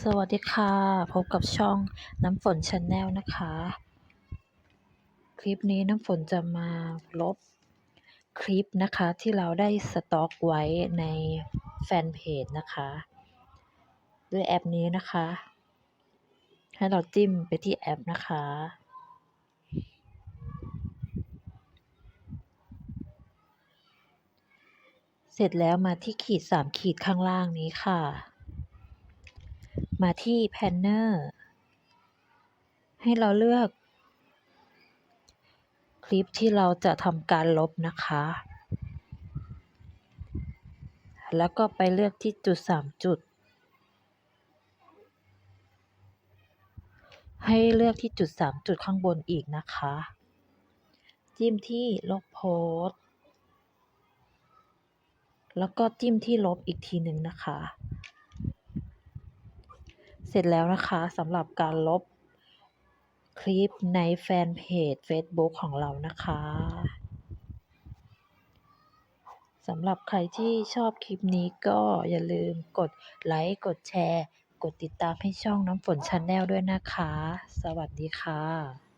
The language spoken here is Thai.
สวัสดีค่ะ พบกับช่องน้ำฝนชาแนลนะคะ คลิปนี้น้ำฝนจะมาลบคลิปนะคะที่เราได้สต็อกไว้ในแฟนเพจนะคะ ด้วยแอปนี้นะคะ ให้เราจิ้มไปที่แอปนะคะ เสร็จแล้วมาที่ขีด3ขีดข้างล่างนี้ค่ะ มาที่แพนเนอร์ให้เราเลือก คลิปที่เราจะทำการลบนะคะ แล้วก็ไปเลือกที่จุด 3 จุด ให้เลือกที่จุด 3 จุดข้างบนอีกนะคะ จิ้มที่ลบโพสแล้วก็จิ้มที่ลบอีกทีหนึ่งนะคะ เสร็จแล้วนะคะสำหรับการลบคลิปในแฟนเพจ Facebook ของเรานะคะสำหรับใครที่ชอบคลิปนี้ก็อย่าลืมกดไลค์กดแชร์ กดติดตามให้ช่องน้ำฝนชาแนลด้วยนะคะ สวัสดีค่ะ